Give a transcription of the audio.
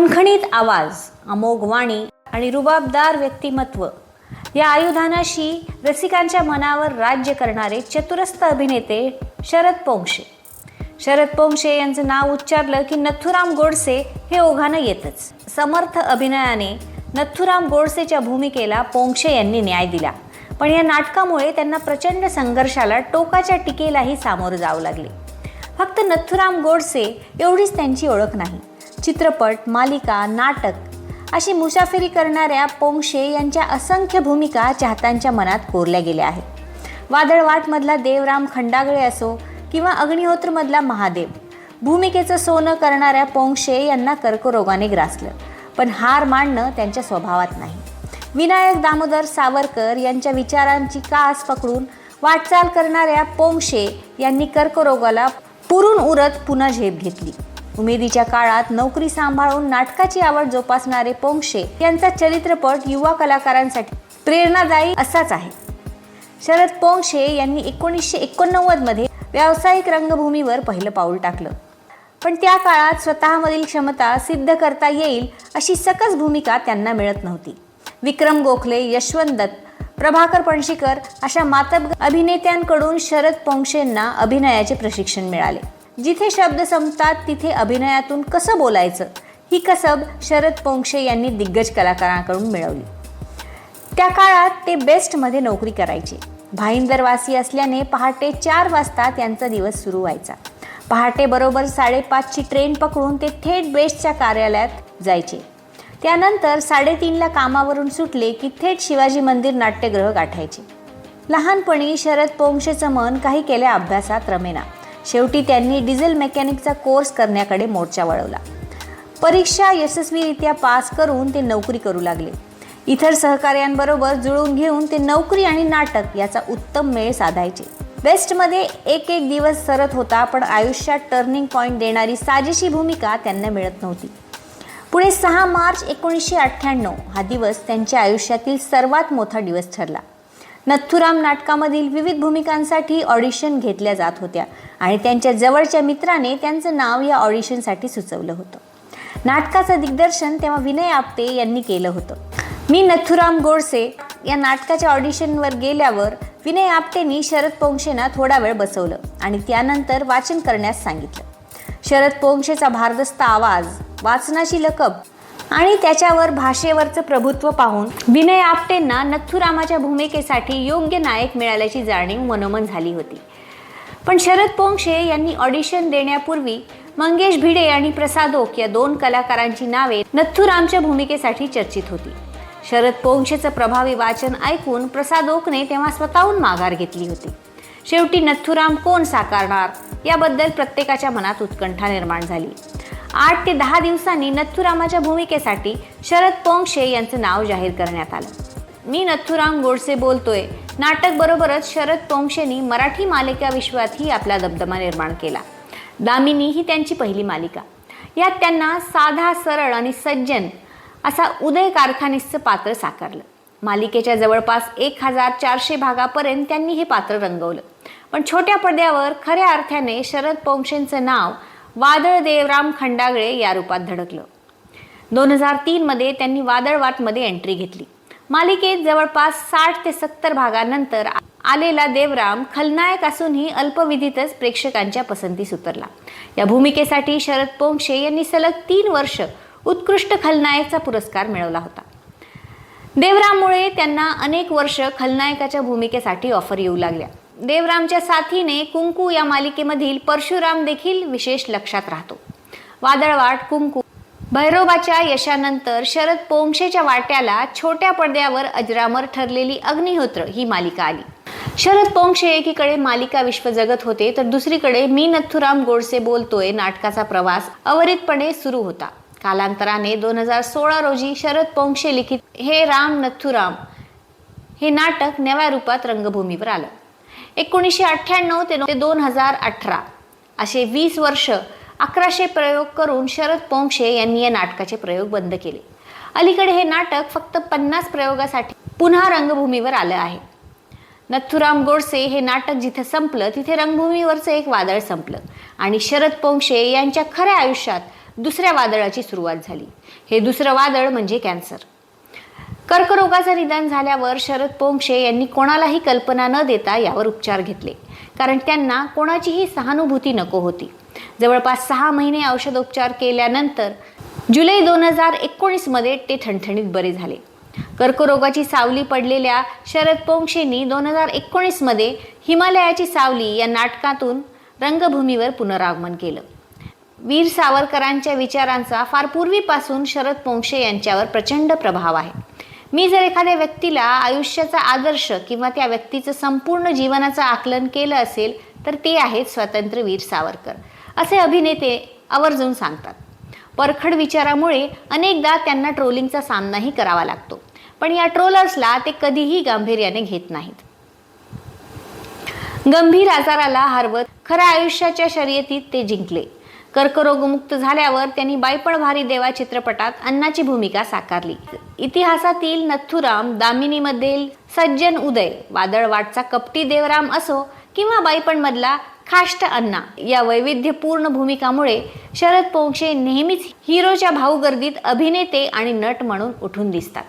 खणखणीत आवाज अमोघ वाणी आणि रुबाबदार व्यक्तिमत्व. या आयुधानाशी रसिकांच्या मनावर राज्य करणारे चतुरस्थ अभिनेते शरद पोंक्षे. शरद पोंक्षे यांचं नाव उच्चारलं की नथुराम गोडसे हे ओघानं येतच. समर्थ अभिनयाने नथुराम गोडसेच्या भूमिकेला पोंक्षे यांनी न्याय दिला. पण या नाटकामुळे त्यांना प्रचंड संघर्षाला टोकाच्या टीकेलाही सामोरं जावं लागले. फक्त नथुराम गोडसे एवढीच त्यांची ओळख नाही. चित्रपट मालिका नाटक अशी मुसाफिरी करणाऱ्या पोंगशे यांच्या असंख्य भूमिका चाहत्यांच्या मनात कोरल्या गेल्या आहेत. वादळवाटमधला देवराम खंडागळे असो किंवा अग्निहोत्रमधला महादेव भूमिकेचं सोनं करणाऱ्या पोंगशे यांना कर्करोगाने ग्रासलं पण हार मांडणं त्यांच्या स्वभावात नाही. विनायक दामोदर सावरकर यांच्या विचारांची कास पकडून वाटचाल करणाऱ्या पोंगशे यांनी कर्करोगाला पुरून उरत पुन्हा झेप घेतली. उमेदीच्या काळात नोकरी सांभाळून नाटकाची आवड जोपासणारे पोंक्षे यांचा चरित्रपट युवा कलाकारांसाठी प्रेरणादायी असाच आहे. शरद पोंक्षे यांनी एकोणीसशे एकोणनव्वदमध्ये व्यावसायिक रंगभूमीवर पहिलं पाऊल टाकलं. पण त्या काळात स्वतःमधील क्षमता सिद्ध करता येईल अशी सकस भूमिका त्यांना मिळत नव्हती. विक्रम गोखले यशवंत दत्त प्रभाकर पणशीकर अशा मातब अभिनेत्यांकडून शरद पोंक्षेंना अभिनयाचे प्रशिक्षण मिळाले. जिथे शब्द संपतात तिथे अभिनयातून कसं बोलायचं? ही कसब शरद पोंक्षे यांनी दिग्गज कलाकारांकडून मिळवली. त्या काळात ते बेस्टमध्ये नोकरी करायचे. भाईंदरवासी असल्याने पहाटे चार वाजता त्यांचा दिवस सुरू व्हायचा. पहाटे बरोबर साडेपाचची ट्रेन पकडून ते थेट बेस्टच्या कार्यालयात जायचे. त्यानंतर साडेतीनला कामावरून सुटले की थेट शिवाजी मंदिर नाट्यगृह गाठायचे. लहानपणी शरद पोंक्षेचं मन काही केल्या अभ्यासात रमेना. शेवटी त्यांनी डिझेल मेकॅनिकचा कोर्स करण्याकडे मोर्चा वळवला. परीक्षा यशस्वीरित्या पास करून ते नोकरी करू लागले. इतर सहकार्यांबरोबर जुळून घेऊन ते नोकरी आणि नाटक याचा उत्तम मेळ साधायचे. बेस्टमध्ये एक एक दिवस सरत होता पण आयुष्यात टर्निंग पॉईंट देणारी साजेशी भूमिका त्यांना मिळत नव्हती. पुढे सहा मार्च एकोणीसशे अठ्ठ्याण्णव हा दिवस त्यांच्या आयुष्यातील सर्वात मोठा दिवस ठरला. नथुराम नाटकामधील विविध भूमिकांसाठी ऑडिशन घेतल्या जात होत्या आणि त्यांच्या जवळच्या मित्राने त्यांचं नाव या ऑडिशनसाठी सुचवलं होतं. नाटकाचं दिग्दर्शन तेव्हा विनय आपटे यांनी केलं होतं. मी नथुराम गोडसे या नाटकाच्या ऑडिशनवर गेल्यावर विनय आपटेंनी शरद पोंक्षेंना थोडा वेळ बसवलं आणि त्यानंतर वाचन करण्यास सांगितलं. शरद पोंक्षेचा भारदस्त आवाज वाचनाची लकब आणि त्याच्यावर भाषेवरचं प्रभुत्व पाहून विनय आपटेंना नथुरामाच्या भूमिकेसाठी योग्य नायक मिळाल्याची जाणीव मनोमन झाली होती. पण शरद पोंक्षे यांनी ऑडिशन देण्यापूर्वी मंगेश भिडे आणि प्रसाद ओक या दोन कलाकारांची नावे नथुरामच्या भूमिकेसाठी चर्चित होती. शरद पोंक्षेचं प्रभावी वाचन ऐकून प्रसाद ओकने तेव्हा स्वतःहून माघार घेतली होती. शेवटी नथुराम कोण साकारणार? याबद्दल प्रत्येकाच्या मनात उत्कंठा निर्माण झाली. आठ ते दहा दिवसांनी नथुरामाच्या भूमिकेसाठी शरद पोंक्षे यांचं नाव जाहीर करण्यात आलं. मी नथुराम गोडसे बोलतोय. नाटक बरोबरच शरद पोंक्षेनी मराठी मालिका विश्वातही आपला दबदबा निर्माण केला. दामिनी ही त्यांची पहिली मालिका. यात त्यांना साधा सरळ आणि सज्जन असा उदय कारखानीसचं पात्र साकारलं. मालिकेच्या जवळपास एक हजार चारशे भागापर्यंत त्यांनी हे पात्र रंगवलं. पण छोट्या पडद्यावर खऱ्या अर्थाने शरद पोंक्षेंचं नाव वादळ देवराम खंडागळे या रूपात धडकलं. दोन हजार तीनमध्ये त्यांनी वादळवाटमध्ये एंट्री घेतली. मालिकेत जवळपास साठ ते सत्तर भागानंतर आलेला देवराम खलनायक असूनही अल्पविधीतच प्रेक्षकांच्या पसंतीस उतरला या भूमिकेसाठी शरद पोंक्षे यांनी सलग तीन वर्ष उत्कृष्ट खलनायकचा पुरस्कार मिळवला होता. देवराममुळे त्यांना अनेक वर्ष खलनायकाच्या भूमिकेसाठी ऑफर येऊ लागल्या. देवरामच्या साथीने कुंकू या मालिकेमधील परशुराम देखील विशेष लक्षात राहतो. वादळवाट कुंकू भैरोबाच्या यशानंतर शरद पोंक्षेच्या वाट्याला छोट्या पडद्यावर अजरामर ठरलेली अग्निहोत्र ही मालिका आली. शरद पोंक्षे एकीकडे मालिका विश्व जगत होते तर दुसरीकडे मी नथुराम गोडसे बोलतोय नाटकाचा प्रवास अवरितपणे सुरू होता. कालांतराने दोन हजार सोळा रोजी शरद पोंक्षे लिखित हे राम नथुराम हे नाटक नव्या रूपात रंगभूमीवर आलं. एकोणीसशे अठ्ठ्याण्णव ते दोन हजार अठरा. असे वीस वर्ष अकराशे प्रयोग करून शरद पोंक्षे यांनी या नाटकाचे प्रयोग बंद केले. अलीकडे हे नाटक फक्त पन्नास प्रयोगासाठी पुन्हा रंगभूमीवर आलं आहे. नथुराम गोडसे हे नाटक जिथं संपलं तिथे रंगभूमीवरचं एक वादळ संपलं आणि शरद पोंक्षे यांच्या खऱ्या आयुष्यात दुसऱ्या वादळाची सुरुवात झाली. हे दुसरं वादळ म्हणजे कॅन्सर. कर्करोगाचं निदान झाल्यावर शरद पोंक्षे यांनी कोणालाही कल्पना न देता यावर उपचार घेतले. कारण त्यांना कोणाचीही सहानुभूती नको होती. जवळपास सहा महिने औषधोपचार केल्यानंतर जुलै दोन हजार एकोणीसमध्ये ते ठणठणीत बरे झाले. कर्करोगाची सावली पडलेल्या शरद पोंक्षेंनी दोन हजार एकोणीसमध्ये हिमालयाची सावली या नाटकातून रंगभूमीवर पुनरागमन केलं. वीर सावरकरांच्या विचारांचा फार पूर्वीपासून शरद पोंक्षे यांच्यावर प्रचंड प्रभाव आहे. मी जर एखाद्या व्यक्तीला आयुष्याचा आदर्श किंवा त्या व्यक्तीचं संपूर्ण जीवनाचं आकलन केलं असेल तर ते आहेत स्वातंत्र्यवीर सावरकर. असे अभिनेते आवर्जून सांगतात. परखड विचारामुळे अनेकदा त्यांना ट्रोलिंगचा सामनाही करावा लागतो. पण या ट्रोलर्सला ते कधीही गांभीर्याने घेत नाहीत. गंभीर आजाराला हरवत खऱ्या आयुष्याच्या शर्यतीत ते जिंकले. कर्करोगमुक्त झाल्यावर त्यांनी बायपण भारी देवा चित्रपटात अण्णाची भूमिका साकारली. इतिहासातील नथुराम दामिनीमधील सज्जन उदय वादळ वाटचा कपटी देवराम असो किंवा बायपणमधला खाष्ट अण्णा या वैविध्यपूर्ण भूमिकामुळे शरद पोंक्षे नेहमीच हिरोच्या भाऊगर्दीत अभिनेते आणि नट म्हणून उठून दिसतात.